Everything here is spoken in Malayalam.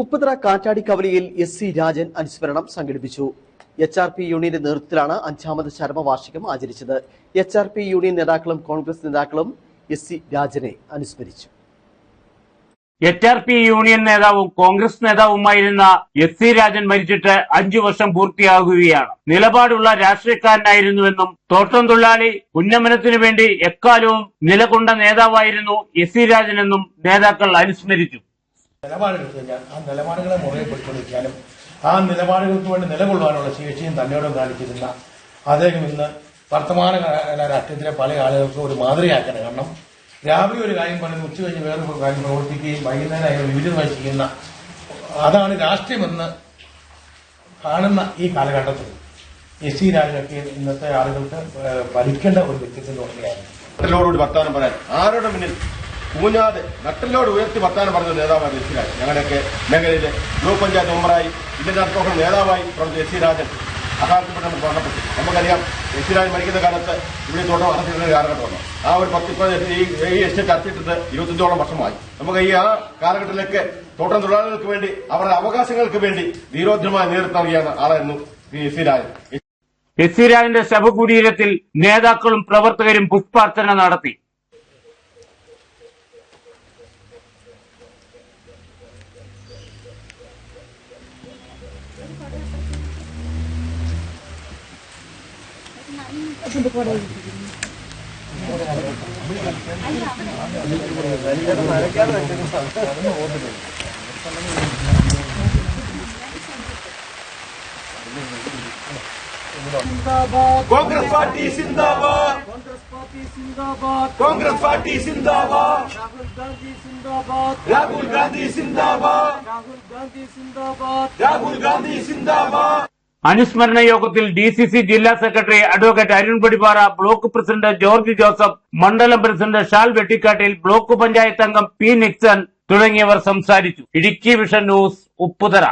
ഉപ്പുതറ കാറ്റാടി കവലയിൽ എസ് സി രാജൻ അനുസ്മരണം സംഘടിപ്പിച്ചു. എച്ച് ആർ പി യൂണിയന്റെ നേതൃത്വത്തിലാണ് അഞ്ചാമത് ചരമവാർഷികം ആചരിച്ചത്. എച്ച് ആർ പി യൂണിയൻ നേതാക്കളും കോൺഗ്രസ് നേതാക്കളും എസ് സി രാജനെ അനുസ്മരിച്ചു. എച്ച് ആർ പി യൂണിയൻ നേതാവും കോൺഗ്രസ് നേതാവുമായിരുന്ന എസ് സി രാജൻ മരിച്ചിട്ട് അഞ്ചു വർഷം പൂർത്തിയാകുകയാണ്. നിലപാടുള്ള രാഷ്ട്രീയക്കാരനായിരുന്നുവെന്നും തോട്ടം തൊഴിലാളി ഉന്നമനത്തിനു വേണ്ടി എക്കാലവും നിലകൊണ്ട നേതാവായിരുന്നു എസ് സി രാജനെന്നും നേതാക്കൾ അനുസ്മരിച്ചു. കഴിഞ്ഞാൽ ആ നിലപാടുകളെ മുറുകെ പിടിച്ചുകൊണ്ടിരിക്കാനും ആ നിലപാടുകൾക്ക് വേണ്ടി നിലകൊള്ളുവാനുള്ള ശേഷിയും തന്നെയോടും കാണിച്ചിരുന്ന അദ്ദേഹം ഇന്ന് വർത്തമാന രാഷ്ട്രീയത്തിലെ പല ആളുകൾക്കും ഒരു മാതൃകയാക്കണം കാരണം രാവിലെ ഒരു കാര്യം പറയുന്നു ഉച്ച കഴിഞ്ഞ് വേറൊരു കാര്യം പ്രവർത്തിക്കുകയും വൈകുന്നേരം അയാൾ വിവിധ ചെയ്യുന്ന അതാണ് രാഷ്ട്രീയമെന്ന് കാണുന്ന ഈ കാലഘട്ടത്തിൽ. എസ് സി രാജനൊക്കെ ഇന്നത്തെ ആളുകൾക്ക് ഭരിക്കേണ്ട ഒരു വ്യക്തിത്വം തോന്നുകയാണ് വർത്തമാനം പറയാൻ ആരുടെ മുന്നിൽ കൂഞ്ഞാതെ നട്ടലോട് ഉയർത്തി വർത്താനം പറഞ്ഞ നേതാവാണ് എസ് രാജൻ. ഞങ്ങളുടെയൊക്കെ മേഖലയിലെ ബ്ലോക്ക് പഞ്ചായത്ത് മെമ്പറായി ഇന്ത്യൻ അർത്തോഹം നേതാവായി പ്രവർത്തിച്ച എസ് രാജൻ അകാലത്തിൽ നമുക്ക് നമുക്കറിയാം എസ് രാജൻ മരിക്കുന്ന കാലത്ത് ഇവിടെ തോട്ടം അടച്ചിരുന്ന കാലഘട്ടമാണ്. ആ ഒരു പത്ത് ഈ ഈ എസ്റ്റേറ്റ് അടച്ചിട്ടിട്ട് ഇരുപത്തഞ്ചോളം വർഷമായി. നമുക്ക് ഈ ആ കാലഘട്ടത്തിലേക്ക് തോട്ടം തൊഴിലാളികൾക്ക് വേണ്ടി അവരുടെ അവകാശങ്ങൾക്ക് വേണ്ടി ധീരോദ്രമായ നേതൃത്വം നൽകിയാണ് ആളായിരുന്നു എസ് രാജൻ. എസ് രാജന്റെ ശവകുടീരത്തിൽ നേതാക്കളും പ്രവർത്തകരും പുഷ്പാർച്ചന നടത്തി. കോൺഗ്രസ് പാർട്ടി സിന്ദാബാദ്. കോൺഗ്രസ് പാർട്ടി സിന്ദാബാദ്. രാഹുൽ ഗാന്ധി സിന്ദാബാദ്. രാഹുൽ ഗാന്ധി സിന്ദാബാദ്. അനുസ്മരണ യോഗത്തിൽ ഡി സി സി ജില്ലാ secretary advocate Arun Padipara block president George Joseph മണ്ഡലം പ്രസിഡന്റ് ഷാൽ വെട്ടിക്കാട്ടിൽ ബ്ലോക്ക് പഞ്ചായത്ത് അംഗം പി. നിക്സൺ തുടങ്ങിയവർ സംസാരിച്ചു. Idukki vision news Upputhara.